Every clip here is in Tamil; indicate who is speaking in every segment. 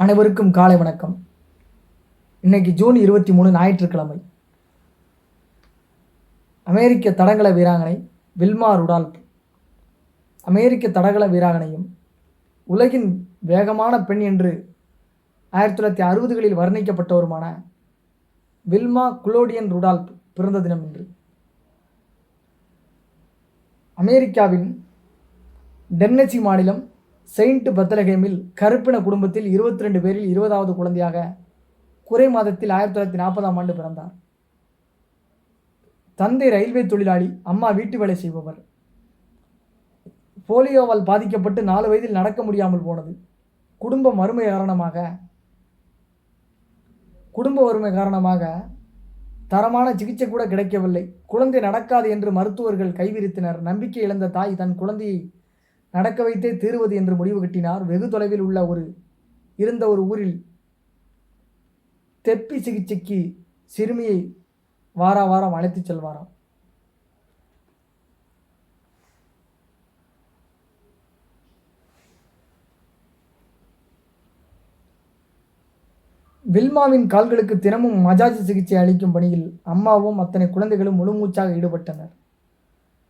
Speaker 1: அனைவருக்கும் காலை வணக்கம். இன்னைக்கு ஜூன் இருபத்தி மூணு ஞாயிற்றுக்கிழமை. அமெரிக்க தடகள வீராங்கனை வில்மா ருடால்ப் அமெரிக்க தடகள வீராங்கனையும் உலகின் வேகமான பெண் என்று ஆயிரத்தி தொள்ளாயிரத்தி அறுபதுகளில் வர்ணிக்கப்பட்டவருமான வில்மா குளோடியன் ருடால்ப் பிறந்த தினம் இன்று. அமெரிக்காவின் டென்னசி மாநிலம் செயின்ட் பத்தலகேமில் கருப்பின குடும்பத்தில் இருபத்தி ரெண்டு பேரில் இருபதாவது குழந்தையாக குறை மாதத்தில் ஆயிரத்தி தொள்ளாயிரத்தி நாற்பதாம் ஆண்டு பிறந்தார். தந்தை ரயில்வே தொழிலாளி அம்மா வீட்டு வேலை செய்பவர். போலியோவால் பாதிக்கப்பட்டு நாலு வயதில் நடக்க முடியாமல் போனது. குடும்ப வறுமை காரணமாக குடும்ப வறுமை காரணமாக தரமான சிகிச்சை கூட கிடைக்கவில்லை. குழந்தை நடக்காது என்று மருத்துவர்கள் கைவிரித்தனர். நம்பிக்கை இழந்த தாய் தன் குழந்தையை நடக்க வைத்தே தீருவது என்று முடிவு கட்டினார். வெகு தொலைவில் உள்ள ஒரு இருந்த ஒரு ஊரில் தெப்பி சிகிச்சைக்கு சிறுமியை வார வாரம் அழைத்து செல்வாராம். வில்மாவின் கால்களுக்கு தினமும் மஜாஜ் சிகிச்சை அளிக்கும் பணியில் அம்மாவும் அத்தனை குழந்தைகளும் முழுமூச்சாக ஈடுபட்டனர்.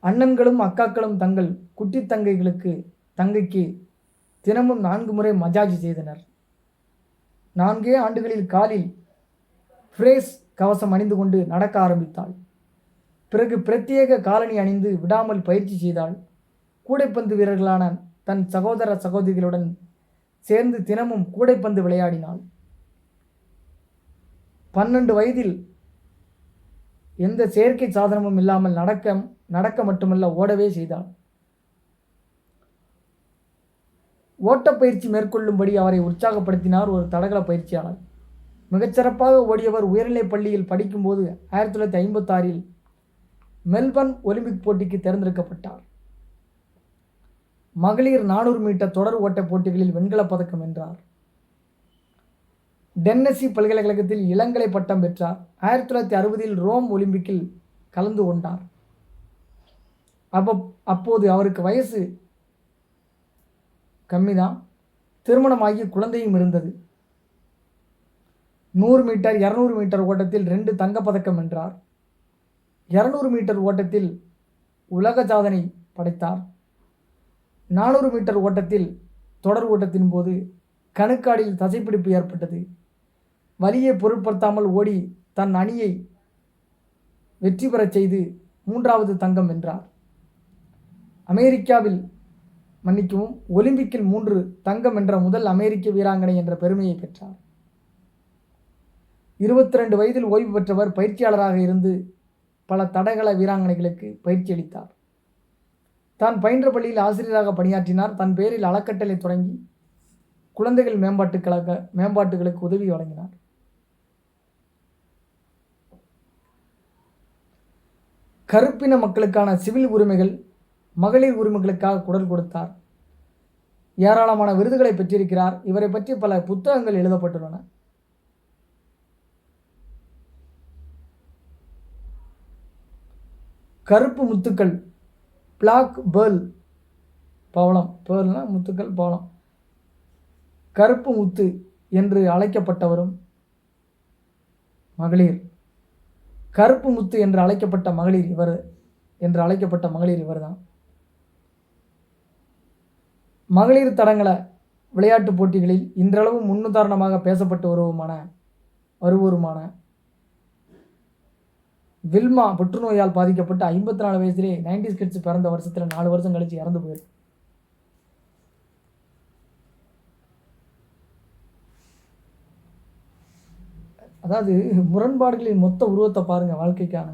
Speaker 1: அண்ணன்களும் அக்காக்களும் தங்கள் குட்டி தங்கைகளுக்கு தங்கைக்கு தினமும் நான்கு முறை மஜாஜ் செய்தனர். நான்கே ஆண்டுகளில் காலில் ஃப்ரேஸ் கவசம் அணிந்து கொண்டு நடக்க ஆரம்பித்தாள். பிறகு பிரத்யேக காலணி அணிந்து விடாமல் பயிற்சி செய்தாள். கூடைப்பந்து வீரர்களான தன் சகோதர சகோதரிகளுடன் சேர்ந்து தினமும் கூடைப்பந்து விளையாடினாள். பன்னெண்டு வயதில் எந்த செயற்கை சாதனமும் இல்லாமல் நடக்க நடக்க மட்டுமல்ல ஓடவே செய்தார் ஓட்டப்பயிற்சி மேற்கொள்ளும்படி அவரை உற்சாகப்படுத்தினார் ஒரு தடகள பயிற்சியாளர். மிகச்சிறப்பாக ஓடியவர் உயர்நிலைப் பள்ளியில் படிக்கும்போது ஆயிரத்தி தொள்ளாயிரத்தி ஐம்பத்தாறில் மெல்பர்ன் ஒலிம்பிக் போட்டிக்கு தேர்ந்தெடுக்கப்பட்டார். மகளிர் நானூறு மீட்டர் தொடர் ஓட்ட போட்டிகளில் வெண்கலப் பதக்கம் வென்றார். டென்னசி பல்கலைக்கழகத்தில் இளங்கலை பட்டம் பெற்றார். ஆயிரத்தி தொள்ளாயிரத்தி அறுபதில் ரோம் ஒலிம்பிக்கில் கலந்து கொண்டார். அப்போ அப்போது அவருக்கு வயசு கம்மிதான். திருமணமாகி குழந்தையும் இருந்தது. நூறு மீட்டர் இரநூறு மீட்டர் ஓட்டத்தில் ரெண்டு தங்கப்பதக்கம் வென்றார். இரநூறு மீட்டர் ஓட்டத்தில் உலக சாதனை படைத்தார். நானூறு மீட்டர் ஓட்டத்தில் தொடர் ஓட்டத்தின் போது கணுக்காடில் தசைப்பிடிப்பு ஏற்பட்டது. வலியை பொருட்படுத்தாமல் ஓடி தன் அணியை வெற்றி பெறச் செய்து மூன்றாவது தங்கம் வென்றார். அமெரிக்காவில் மன்னிக்கவும் ஒலிம்பிக்கில் மூன்று தங்கம் என்ற முதல் அமெரிக்க வீராங்கனை என்ற பெருமையை பெற்றார். இருபத்தி ரெண்டு வயதில் ஓய்வு பெற்றவர் பயிற்சியாளராக இருந்து பல தடகள வீராங்கனைகளுக்கு பயிற்சி அளித்தார். தான் பயின்ற பள்ளியில் ஆசிரியராக பணியாற்றினார். தன் பேரில் அறக்கட்டளை தொடங்கி குழந்தைகள் மேம்பாட்டுக்கழக மேம்பாட்டுகளுக்கு உதவி வழங்கினார். கருப்பின மக்களுக்கான சிவில் உரிமைகள் மகளிர் உரிமைகளுக்காக குரல் கொடுத்தார். ஏராளமான விருதுகளை பெற்றிருக்கிறார். இவரை பற்றி பல புத்தகங்கள் எழுதப்பட்டுள்ளன. கருப்பு முத்துக்கள் பிளாக் பேர்ல் பவளம். பேர்ல்னா முத்துக்கள் பவளம். கருப்பு முத்து என்று அழைக்கப்பட்டவரும் மகளிர். கருப்பு முத்து என்று அழைக்கப்பட்ட மகளிர் இவர் என்று அழைக்கப்பட்ட மகளிர் இவர்தான். மகளிர் தடங்கள விளையாட்டுப் போட்டிகளில் இன்றளவும் முன்னுதாரணமாக பேசப்பட்டு வருவோமான வருவோருமான வில்மா புற்றுநோயால் பாதிக்கப்பட்டு ஐம்பத்தி நாலு வயசுலேயே நைன்டி கிட்ஸ் பிறந்த வருஷத்தில் நாலு வருஷம் கழிச்சு இறந்து போயிருக்கு அதாவது முரண்பாடுகளின் மொத்த உருவத்தை பாருங்கள் வாழ்க்கைக்கான.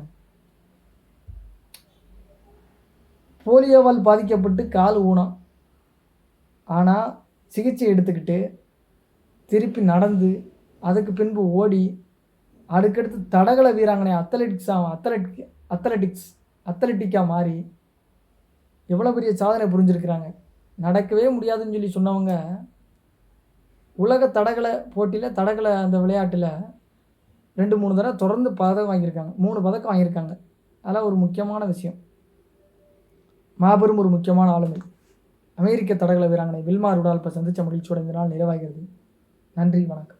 Speaker 1: போலியோவால் பாதிக்கப்பட்டு கால் ஊனம். ஆனால் சிகிச்சை எடுத்துக்கிட்டு திருப்பி நடந்து அதுக்கு பின்பு ஓடி அதுக்கடுத்து தடகள வீராங்கனை அத்லெட்டிக்ஸாக அத்லெட்டிக் அத்லெட்டிக்ஸ் அத்லெட்டிக்காக மாறி எவ்வளோ பெரிய சாதனை புரிஞ்சிருக்கிறாங்க. நடக்கவே முடியாதுன்னு சொல்லி சொன்னவங்க உலக தடகள போட்டியில் தடகள அந்த விளையாட்டில் ரெண்டு மூணு தடவை தொடர்ந்து பதக்கம் வாங்கியிருக்காங்க. மூணு பதக்கம் வாங்கியிருக்காங்க. அதெல்லாம் ஒரு முக்கியமான விஷயம். மாபெரும் ஒரு முக்கியமான ஆளுமை. அமெரிக்க தடகள வீராங்கனை வில்மா ருடால்பை சந்தித்த மகிழ்ச்சியோட இந்த நாள் நிறைவாகிறது. நன்றி வணக்கம்.